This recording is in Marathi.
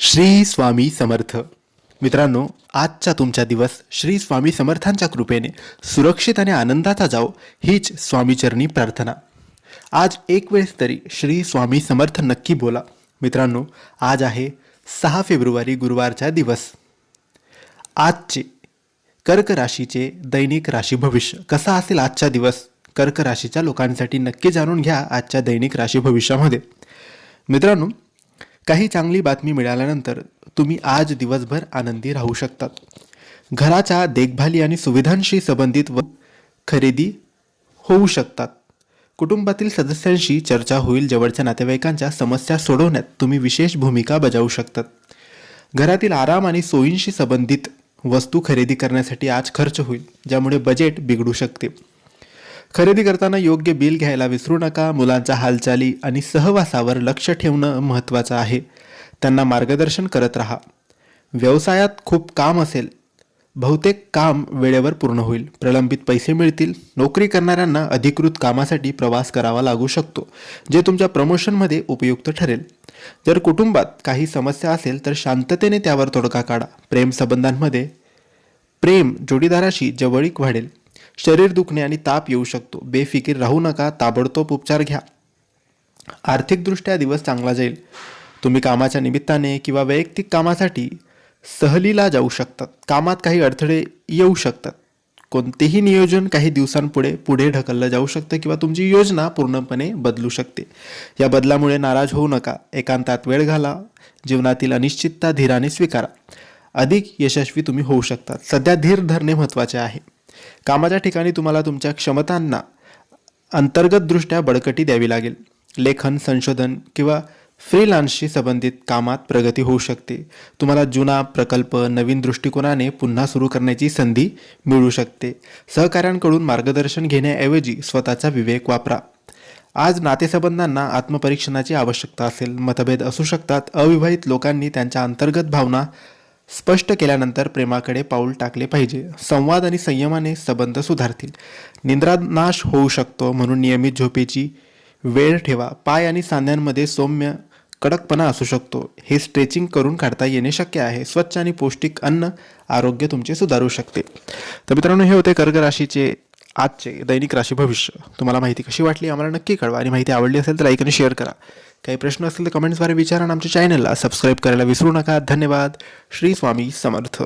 श्री स्वामी समर्थ. मित्रांनो आजचा तुमचा दिवस श्री स्वामी समर्थांच्या कृपेने सुरक्षित आणि आनंदाचा जाओ हीच स्वामीचरणी प्रार्थना. आज एक वेळेस तरी श्री स्वामी समर्थ नक्की बोला. मित्रांनो आज आहे सहा फेब्रुवारी गुरुवारचा दिवस. आजचे कर्क राशीचे दैनिक राशी भविष्य कसा असेल आजचा दिवस? कर्क राशीच्या लोकांसाठी नक्की जाणून घ्या आजच्या दैनिक राशी भविष्यामध्ये. मित्रांनो काही चांगली बातमी मिळाल्यानंतर तुम्ही आज दिवसभर आनंदी राहू शकतात घराच्या देखभाली आणि सुविधांशी संबंधित व खरेदी होऊ शकतात. कुटुंबातील सदस्यांशी चर्चा होईल जवळच्या नातेवाईकांच्या समस्या सोडवण्यात तुम्ही विशेष भूमिका बजावू शकतात. घरातील आराम आणि सोयींशी संबंधित वस्तू खरेदी करण्यासाठी आज खर्च होईल ज्यामुळे बजेट बिघडू शकते. खरेदी करताना योग्य बिल घ्यायला विसरू नका मुलांच्या हालचाली आणि सहवासावर लक्ष ठेवणं महत्त्वाचं आहे. त्यांना मार्गदर्शन करत राहा. व्यवसायात खूप काम असेल. बहुतेक काम वेळेवर पूर्ण होईल. प्रलंबित पैसे मिळतील. नोकरी करणाऱ्यांना अधिकृत कामासाठी प्रवास करावा लागू शकतो जे तुमच्या प्रमोशनमध्ये उपयुक्त ठरेल. जर कुटुंबात काही समस्या असेल तर शांततेने त्यावर तोडगा काढा. प्रेम संबंधांमध्ये प्रेम जोडीदाराशी जवळीक वाढेल. शरीर दुखणे आणि ताप येऊ शकतो. बेफिकीर राहू नका ताबडतोब उपचार घ्या. आर्थिकदृष्ट्या दिवस चांगला जाईल. तुम्ही कामाच्या निमित्ताने किंवा वैयक्तिक कामासाठी सहलीला जाऊ शकतात. कामात काही अडथळे येऊ शकतात. कोणतेही नियोजन काही दिवसांपुढे पुढे ढकललं जाऊ शकतं किंवा तुमची योजना पूर्णपणे बदलू शकते. या बदलामुळे नाराज होऊ नका. एकांतात वेळ घाला. जीवनातील अनिश्चितता धीराने स्वीकारा. अधिक यशस्वी तुम्ही होऊ शकतात सध्या धीर धरणे महत्त्वाचे आहे. कामाच्या ठिकाणी तुम्हाला तुमच्या क्षमतांना अंतर्गतदृष्ट्या बळकटी द्यावी लागेल. लेखन संशोधन किंवा फ्रीलान्सशी संबंधित कामात प्रगती होऊ शकते. तुम्हाला जुना प्रकल्प नवीन दृष्टिकोनाने पुन्हा सुरू करण्याची संधी मिळू शकते. सहकाऱ्यांकडून मार्गदर्शन घेण्याऐवजी स्वतःचा विवेक वापरा. आज नातेसंबंधांना आत्मपरीक्षणाची आवश्यकता असेल. मतभेद असू शकतात. अविवाहित लोकांनी त्यांच्या अंतर्गत भावना स्पष्ट केल्यानंतर प्रेमाकडे पाऊल टाकले पाहिजे. संवाद आणि संयमाने संबंध सुधारतील. निंद्रानाश होऊ शकतो म्हणून नियमित झोपेची वेळ ठेवा. पाय आणि सांध्यांमध्ये सौम्य कडकपणा असू शकतो. हे स्ट्रेचिंग करून काढता येणे शक्य आहे. स्वच्छ आणि पौष्टिक अन्न आरोग्य तुमचे सुधारू शकते. तर मित्रांनो हे होते कर्क राशीचे आजचे दैनिक राशी भविष्य तुम्हाला माहिती कशी वाटली आम्हाला नक्की कळवा. आणि माहिती आवडली असेल तर लाईक आणि शेअर करा. काही प्रश्न असतील तर कमेंट्सद्वारे विचारा आणि आमच्या चॅनलला सबस्क्राईब करायला विसरू नका. धन्यवाद. श्री स्वामी समर्थ.